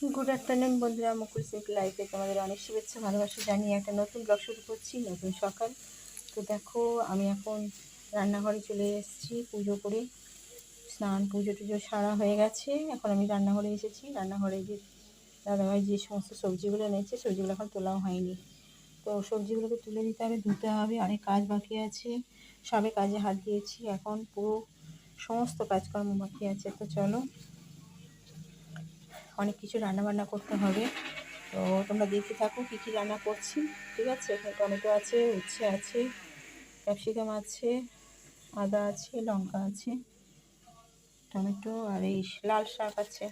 Good afternoon বন্ধুরা। মুকুল simple লাইফে তোমাদের অনেক শুভেচ্ছা, ভালোবাসা জানিয়ে একটা নতুন ব্লগ শুরু করছি, নতুন সকাল। তো দেখো, আমি এখন রান্নাঘরে চলে এসেছি, পুজো করে। স্নান, পুজো টুজো সারা হয়ে গেছে। এখন আমি রান্নাঘরে এসেছি। রান্নাঘরে যে দাদাভাই যে সমস্ত সবজিগুলো এনেছে, সবজিগুলো এখন তোলাও হয়নি। তো সবজিগুলোকে তুলে দিতে হবে, ধুতে হবে। অনেক কাজ বাকি আছে। সবে কাজে হাত দিয়েছি। এখন পুরো সমস্ত কাজকর্ম বাকি আছে। তো চলো অনেক কিছু রান্না বান্না করতে হবে। তো তোমরা দেখতে থাকো কী কী রান্না করছি, ঠিক আছে? এখানে টমেটো আছে, উচ্ছে আছে, ক্যাপসিকাম আছে, আদা আছে, লঙ্কা আছে, টমেটো আর এই লাল শাক আছে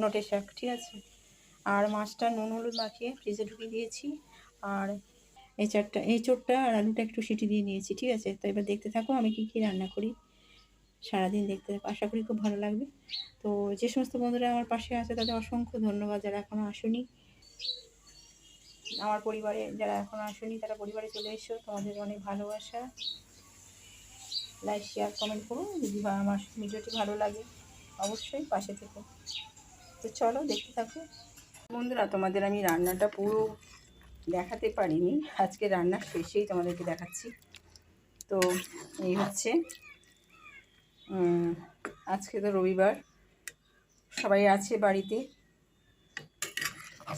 নটে শাক, ঠিক আছে? আর মাছটা নুন, হলুদ মাখিয়ে ফ্রিজে ঢুকিয়ে দিয়েছি। আর এই চারটা, এই চোরটা আর আলুটা একটু সিটি দিয়ে নিয়েছি, ঠিক আছে? তো এবার দেখতে থাকো আমি কী কী রান্না করি। সারাদিন দেখতে থাকো। আশা করি খুব ভালো লাগবে। তো যে সমস্ত বন্ধুরা আমার পাশে আছে, তাদের অসংখ্য ধন্যবাদ। যারা এখনও আসেনি, আমার পরিবারে, যারা এখনও আসেনি, তারা পরিবারে চলে এসো। তোমাদের অনেক ভালোবাসা। লাইক শেয়ার কমেন্ট করো। যদি আমার ভিডিওটি ভালো লাগে, অবশ্যই পাশে থেকো। তো চলো, দেখতে থাকো। বন্ধুরা, তোমাদের আমি রান্নাটা পুরো দেখাতে পারিনি। আজকে রান্নার শেষেই তোমাদেরকে দেখাচ্ছি। তো এই হচ্ছে আজকে তো রবিবার। সবাই আছে বাড়িতে,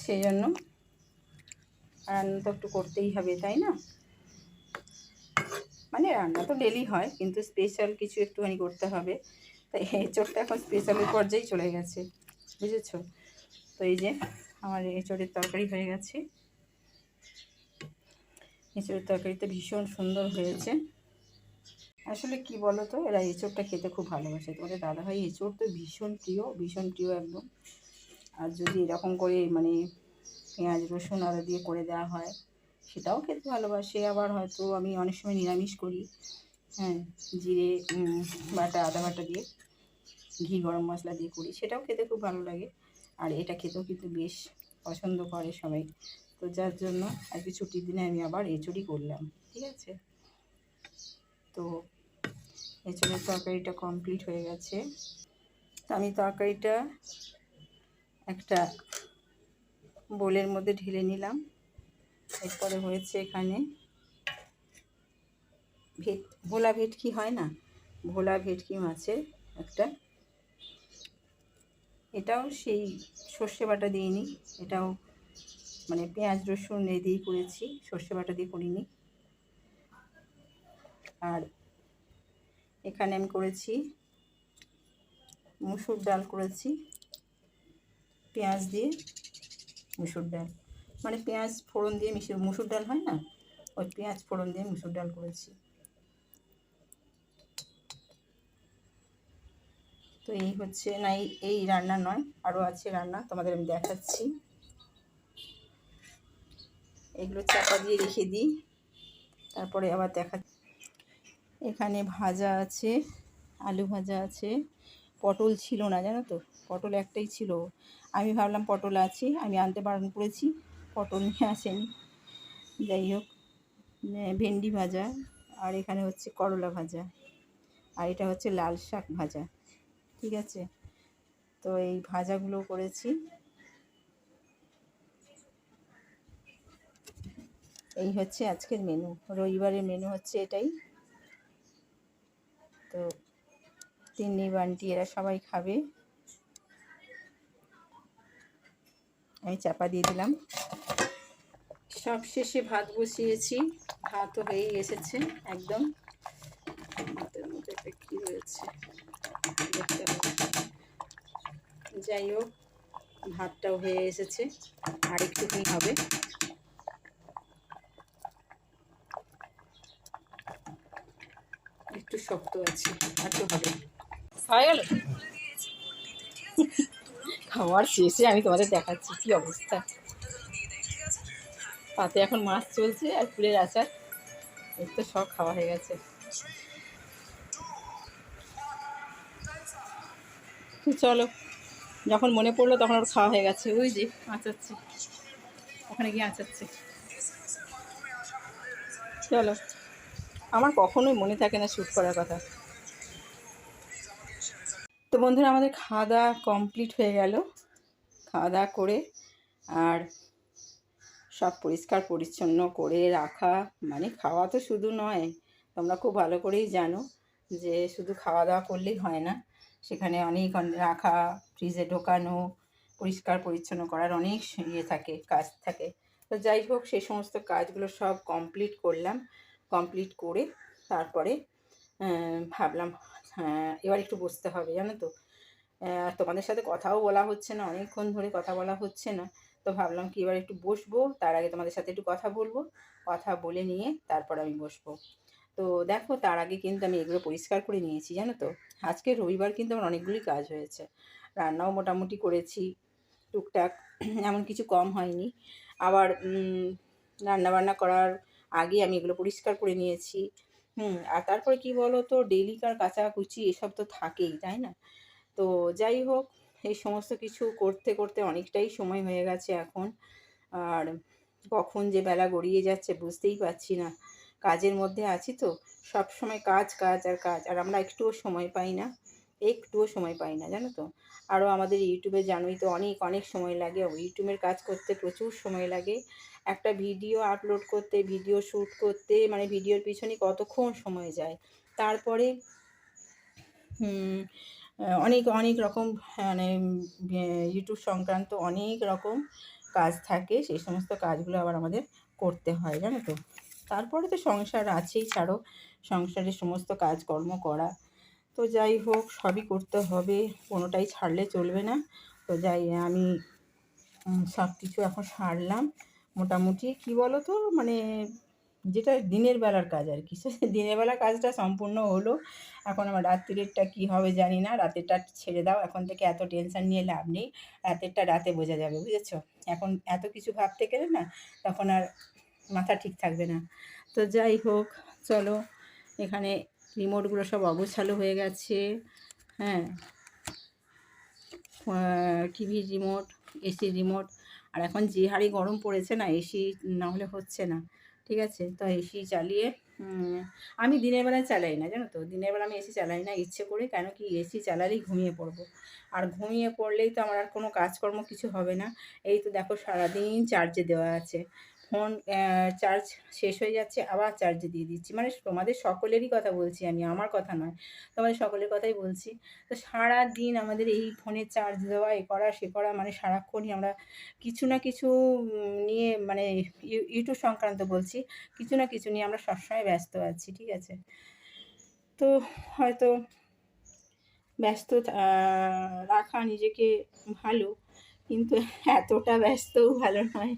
সেই জন্য। রান্না তো একটু করতেই হবে, তাই না? মানে রান্না তো ডেলি হয়, কিন্তু স্পেশাল কিছু একটুখানি করতে হবে। তাই এঁচোড়টা এখন স্পেশালের পর্যায়ে চলে গেছে, বুঝেছ? তো এই যে আমার এঁচোড়ের তরকারি হয়ে গেছে। এঁচোড়ের তরকারিতে ভীষণ সুন্দর হয়েছে। আসলে কি বলো তো এরা এঁচোড়টা খেতে খুব ভালোবাসে। তোমাদের দাদাভাই এঁচোড় তো ভীষণ প্রিয় ভীষণ প্রিয় একদম। আর যদি এরকম করে মানে পেঁয়াজ, রসুন আদা দিয়ে করে দেওয়া হয়, সেটাও খেতে ভালোবাসে। আবার হয়তো আমি অনেক সময় নিরামিষ করি। হ্যাঁ জিরে বাটা, আদা বাটা দিয়ে, ঘি, গরম মশলা দিয়ে করি, সেটাও খেতে খুব ভালো লাগে। আর এটা খেতেও কিন্তু বেশ পছন্দ করে সবাই। তো যার জন্য আজকে ছুটির দিনে আমি আবার এঁচড়ই করলাম, ঠিক আছে? তো এঁচড়ের তরকারিটা কমপ্লিট হয়ে গেছে। তো আমি তরকারিটা একটা বোলের মধ্যে ঢেলে নিলাম। এরপরে হয়েছে এখানে ভেট, ভোলা ভেটকি হয় না? ভোলা ভেটকি মাছের একটা। এটাও সেই সর্ষে বাটা দিইনি এটাও মানে পেঁয়াজ, রসুন, এ দিয়েই করেছি। সর্ষে বাটা দিয়ে করিনি। আর এখানে আমি করেছি মুসুর ডাল করেছি, পেঁয়াজ দিয়ে মুসুর ডাল। মানে পেঁয়াজ ফোড়ন দিয়ে মিশে মুসুর ডাল হয় না? ওই পেঁয়াজ ফোড়ন দিয়ে মুসুর ডাল করেছি। তো এই হচ্ছে, না এই রান্না নয়, আরও আছে রান্না, তোমাদের আমি দেখাচ্ছি। এগুলো চাপা দিয়ে রেখে দিই, তারপরে আবার দেখা এখানে ভাজা আছে, আলু ভাজা আছে। পটল ছিল না, জানো তো? পটল একটাই ছিল। আমি ভাবলাম পটল আছে, আমি আনতে বারণ করেছি, পটল নিয়ে আসেনি। যাই হোক ভেন্ডি ভাজা, আর এখানে হচ্ছে করলা ভাজা, আর এটা হচ্ছে লাল শাক ভাজা, ঠিক আছে? তো এই ভাজাগুলো করেছি। এই হচ্ছে আজকের মেনু রবিবারের মেনু হচ্ছে এটাই। তো তিন্নি, বান্টি এরা সবাই খাবে। আমি চাপা দিয়ে দিলাম। সব শেষে ভাত বসিয়েছি। ভাতও হয়েই এসেছে একদম। ভাতের কী যাই হোক, ভাতটাও হয়ে এসেছে। আর একটুখানি হবে। একটু শক্ত আছে আর তো হবে। হয়ে গেল? খাওয়ার শেষে আমি তোমাদের দেখাচ্ছি কি অবস্থা। তাতে এখন মাছ চলছে আর ফুলের আচার। এর তো সব খাওয়া হয়ে গেছে। তো চলো যখন মনে পড়ল তখন ওর খাওয়া হয়ে গেছে। ওই যে আচাচ্ছে। ওখানে গিয়ে আচাচ্ছে। চলো। আমার কখনোই মনে থাকে না শ্যুট করার কথা। তো বন্ধুরা, আমাদের খাওয়া দাওয়া কমপ্লিট হয়ে গেল। খাওয়া দাওয়া করে আর সব পরিষ্কার পরিচ্ছন্ন করে রাখা। মানে খাওয়া তো শুধু নয়, তোমরা খুব ভালো করেই জানো যে শুধু খাওয়া দাওয়া করলেই হয় না। সেখানে অনেক রাখা ফ্রিজে ঢোকানো, পরিষ্কার পরিচ্ছন্ন করার অনেক ইয়ে থাকে, কাজ থাকে। তো যাই হোক সেই সমস্ত কাজগুলো সব কমপ্লিট করলাম। কমপ্লিট করে তারপরে ভাবলাম হ্যাঁ এবার একটু বসতে হবে, জানো তো। তোমাদের সাথে কথাও বলা হচ্ছে না, অনেকক্ষণ ধরে কথা বলা হচ্ছে না। তো ভাবলাম কি, এবার একটু বসবো, তার আগে তোমাদের সাথে একটু কথা বলব, কথা বলে নিয়ে তারপর আমি বসবো। তো দেখো, তার আগে কিন্তু আমি এগুলো পরিষ্কার করে নিয়েছি, জানো তো। আজকে রবিবার কিন্তু আমার অনেকগুলি কাজ হয়েছে। রান্নাও মোটামুটি করেছি, টুকটাক, এমন কিছু কম হয়নি। আবার রান্নাবান্না করার আগে আমি এগুলো পরিষ্কার করে নিয়েছি। হুম, আর তারপরে কি বলো তো ডেলিকার কাচাকুচি এসব তো থাকেই, তাই না? তো যাই হোক, এই সমস্ত কিছু করতে করতে অনেকটাই সময় হয়ে গেছে এখন। আর কখন যে বেলা গড়িয়ে যাচ্ছে বুঝতেই পারছি না। কাজের মধ্যে আছি তো সব সময় কাজ কাজ আর কাজ, আর আমরা একটুও সময় পাই না। একটুও সময় পাই না, জানো তো? আরও আমাদের ইউটিউবে জানোই তো অনেক অনেক সময় লাগে। ইউটিউবের কাজ করতে প্রচুর সময় লাগে। একটা ভিডিও আপলোড করতে, ভিডিও শ্যুট করতে মানে ভিডিওর পিছনে কতক্ষণ সময় যায়? তারপরে অনেক অনেক রকম মানে ইউটিউব সংক্রান্ত অনেক রকম কাজ থাকে। সেই সমস্ত কাজগুলো আবার আমাদের করতে হয়, জানো তো? তারপরে তো সংসার আছেই, ছাড়ো। সংসারের সমস্ত কাজকর্ম করা। তো যাই হোক, সবই করতে হবে, কোনোটাই ছাড়লে চলবে না। তো যাই, আমি সব কিছু এখন সারলাম মোটামুটি। কি বলো তো মানে যেটা দিনের বেলার কাজ আর কি। সে দিনের বেলার কাজটা সম্পূর্ণ হলো। এখন আমার রাত্রিরেরটা কী হবে জানি না। রাতেরটা ছেড়ে দাও। এখন থেকে এত টেনশন নিয়ে লাভ নেই। রাতেরটা রাতে বোঝা যাবে, বুঝেছ? এখন এত কিছু ভাবতে গেলে না, তখন আর মাথা ঠিক থাকবে না। তো যাই হোক, চলো, এখানে রিমোটগুলো সব অগোছালো হয়ে গেছে। হ্যাঁ। টিভির রিমোট এসির রিমোট, আর এখন যে হারে গরম পড়েছে না, এসি না হলে হচ্ছে না, ঠিক আছে? তো এসি চালিয়ে আমি দিনের বেলায় চালাই না, জানো তো? দিনের বেলা আমি এসি চালাই না ইচ্ছে করে, কেন কি এসি চালালেই ঘুমিয়ে পড়ব। আর ঘুমিয়ে পড়লেই তো আমার আর কোনো কাজকর্ম কিছু হবে না। এই তো দেখো সারাদিন চার্জে দেওয়া আছে। ফোন চার্জ শেষ হয়ে যাচ্ছে, আবার চার্জে দিয়ে দিচ্ছি। মানে তোমাদের সকলেরই কথা বলছি আমি, আমার কথা নয়, তোমাদের সকলের কথাই বলছি। তো সারা দিন আমাদের এই ফোনে চার্জ দেওয়া, এ করা, সে করা মানে সারাক্ষণই আমরা কিছু না কিছু নিয়ে মানে ইউ- ইউটিউব সংক্রান্ত বলছি, কিছু না কিছু নিয়ে আমরা সবসময় ব্যস্ত আছি, ঠিক আছে? তো হয়তো ব্যস্ত রাখা নিজেকে ভালো, কিন্তু এতটা ব্যস্তও ভালো নয়।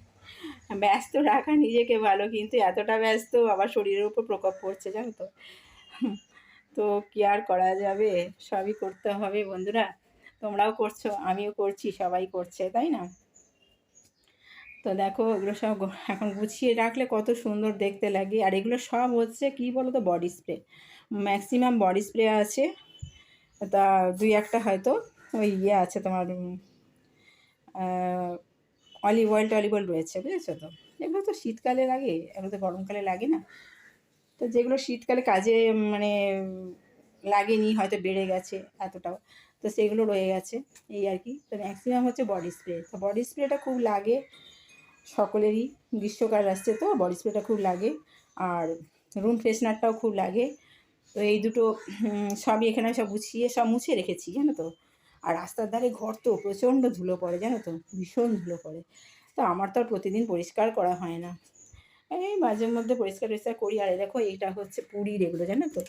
ব্যস্ত রাখা নিজেকে ভালো, কিন্তু এতটা ব্যস্ত আবার শরীরের উপর প্রকোপ পড়ছে, জানো তো। তো কি আর করা যাবে? সবই করতে হবে বন্ধুরা। তোমরাও করছ, আমিও করছি, সবাই করছে, তাই না? তো দেখো, এগুলো সব এখন গুছিয়ে রাখলে কত সুন্দর দেখতে লাগে। আর এগুলো সব হচ্ছে, কি বলো তো body spray maximum body spray আছে। তা দুই একটা হয়তো ওই ইয়ে আছে তোমার অলিভ অয়েল টলিভ অয়েল রয়েছে, বুঝেছ তো? এগুলো তো শীতকালে লাগে, এগুলো তো গরমকালে লাগে না। তো যেগুলো শীতকালে কাজে মানে লাগেনি, হয়তো বেড়ে গেছে এতটাও, তো সেগুলো রয়ে গেছে, এই আর কি। তো ম্যাক্সিমাম হচ্ছে বডি স্প্রে তো বডি স্প্রেটা খুব লাগে সকলেরই, গ্রীষ্মকাল আসছে তো বডি স্প্রেটা খুব লাগে, আর রুম ফ্রেশনারটাও খুব লাগে। তো এই দুটো সবই এখানে সব গুছিয়ে, সব মুছে রেখেছি, জানো তো? আর রাস্তার ধারে ঘর তো প্রচণ্ড ধুলো পড়ে, জানো তো? ভীষণ ধুলো পড়ে। তো আমার তো আর প্রতিদিন পরিষ্কার করা হয় না। এই মাঝে মধ্যে পরিষ্কার টরিষ্কার করি। আর দেখো এটা হচ্ছে পুরীর এগুলো, জানো তো?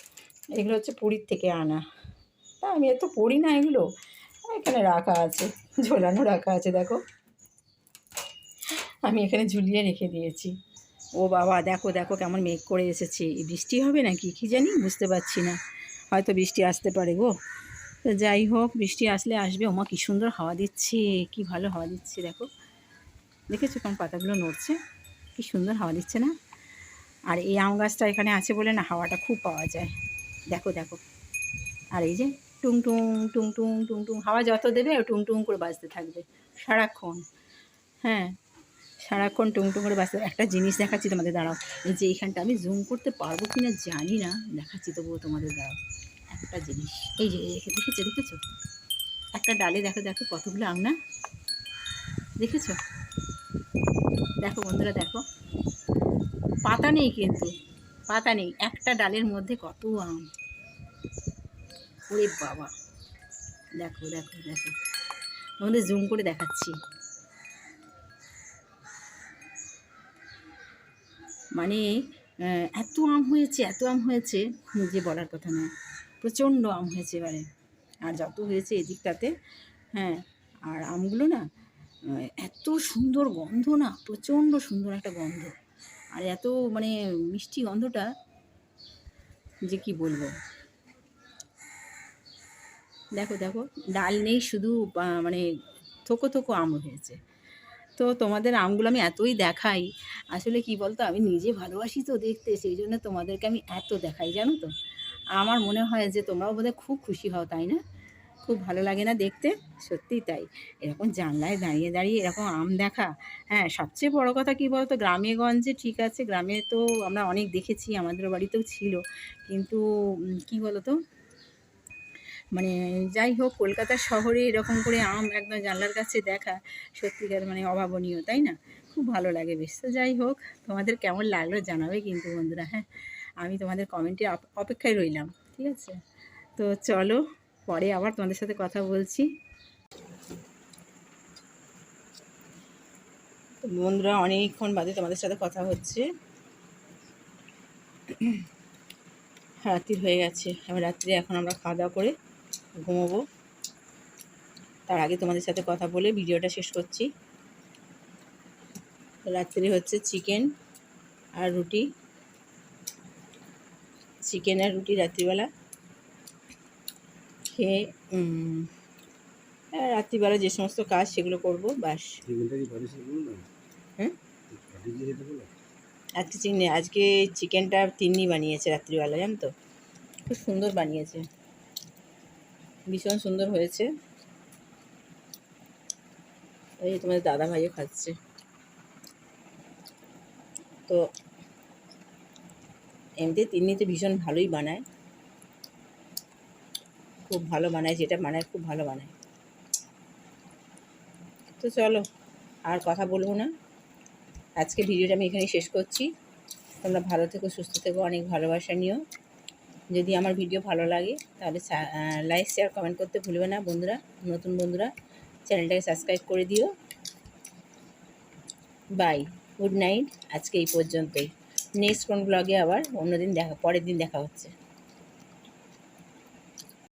এগুলো হচ্ছে পুরীর থেকে আনা। তা আমি এত পড়ি না এগুলো। এখানে রাখা আছে, ঝোলানো রাখা আছে, দেখো। আমি এখানে ঝুলিয়ে রেখে দিয়েছি। ও বাবা, দেখো দেখো কেমন মেঘ করে এসেছে। বৃষ্টি হবে নাকি? কি জানি, বুঝতে পারছি না। হয়তো বৃষ্টি আসতে পারে গো। তো যাই হোক, বৃষ্টি আসলে আসবে। ওমা, কি সুন্দর হাওয়া দিচ্ছে, কি ভালো হাওয়া দিচ্ছে, দেখো। দেখেছ কোন পাতাগুলো নড়ছে? কি সুন্দর হাওয়া দিচ্ছে না? আর এই আম গাছটা এখানে আছে বলে না হাওয়াটা খুব পাওয়া যায়। দেখো দেখো। আর এই যে টুং টুং টুং টুং টুং টুং, হাওয়া যত দেবে টুং টুং করে বাজতে থাকবে। সারাক্ষণ হ্যাঁ সারাক্ষণ টুং টুং করে বাজতে একটা জিনিস দেখাচ্ছি তোমাদের, দাঁড়াও। যে এইখানটা আমি জুম করতে পারব কি না জানি না। দেখাচ্ছি তবুও তোমাদের, দাঁড়াও। একটা জিনিস। এই যে দেখেছ দেখেছ? একটা ডালে দেখো দেখো কতগুলো আংনা দেখেছ? দেখো বন্ধুরা, দেখো। পাতা নেই কিন্তু, পাতা নেই। একটা ডালের মধ্যে কত আম। ওরে বাবা। দেখো দেখো দেখো। আমাদের জুম করে দেখাচ্ছি। মানে এত আম হয়েছে, এত আম হয়েছে। যে বলার কথা না প্রচণ্ড আম হয়েছে এবারে। আর যত হয়েছে এদিকটাতে হ্যাঁ আর আমগুলো না এত সুন্দর গন্ধ না, প্রচণ্ড সুন্দর একটা গন্ধ। আর এত মানে মিষ্টি গন্ধটা, যে কি বলব? দেখো দেখো, ডাল নেই, শুধু মানে থোকো থোকো আম হয়েছে। তো তোমাদের আমগুলো আমি এতই দেখাই। আসলে কি বলতো, আমি নিজে ভালোবাসি তো দেখতে, সেই জন্য তোমাদেরকে আমি এত দেখাই, জানো তো? আমার মনে হয় যে তোমরাও বোধহয় খুব খুশি হও, তাই না? খুব ভালো লাগে না দেখতে সত্যিই তাই। এরকম জানলায় দাঁড়িয়ে দাঁড়িয়ে এরকম আম দেখা হ্যাঁ সবচেয়ে বড় কথা কি বলতো, গ্রামে গঞ্জে ঠিক আছে, গ্রামে তো আমরা অনেক দেখেছি, আমাদের বাড়িতেও ছিল, কিন্তু কি বলতো মানে যাই হোক, কলকাতা শহরে এরকম করে আম একদম জানলার কাছে দেখা, সত্যিকার মানে অভাবনীয়, তাই না? খুব ভালো লাগে বেশ। তো যাই হোক, তোমাদের কেমন লাগল জানাবে কিন্তু বন্ধুরা হ্যাঁ? আমি তোমাদের কমেন্টে অপেক্ষায় রইলাম, ঠিক আছে? তো চলো, পরে আবার তোমাদের সাথে কথা বলছি। বন্ধুরা, অনেকক্ষণ বাদে তোমাদের সাথে কথা হচ্ছে। রাত্রির হয়ে গেছে এবার রাত্রে এখন আমরা খাওয়া দাওয়া করে ঘুমোবো। তার আগে তোমাদের সাথে কথা বলে ভিডিওটা শেষ করছি। রাত্রে হচ্ছে চিকেন আর রুটি। চিকেন আর রুটি রাত্রিবেলা। খেয়ে আর রাত্রিবেলা যে সমস্ত কাজ সেগুলো করব না? হ্যাঁ? আজকে চিকেন আজকে চিকেনটা তিন্নি বানিয়েছে রাত্রিবেলা জানো তো? খুব সুন্দর বানিয়েছে। ভীষণ সুন্দর হয়েছে। এই তোমাদের দাদা ভাইও খাচ্ছে। তো এমনিতে তিন্নি তো ভীষণ ভালোই বানায়। খুব ভালো বানায়, যেটা বানায় খুব ভালো বানায়। তো চলো, আর কথা বলব না। আজকে ভিডিওটা আমি এখানেই শেষ করছি। তোমরা ভালো থেকো, সুস্থ থেকো, অনেক ভালোবাসা নিও। যদি আমার ভিডিও ভালো লাগে, তাহলে লাইক শেয়ার কমেন্ট করতে ভুলবে না বন্ধুরা, নতুন বন্ধুরা। চ্যানেলটাকে সাবস্ক্রাইব করে দিও। বাই গুড নাইট আজকে এই পর্যন্তই। নেক্সট কোন ব্লগে আবার অন্যদিন দেখা পরের দিন দেখা হচ্ছে।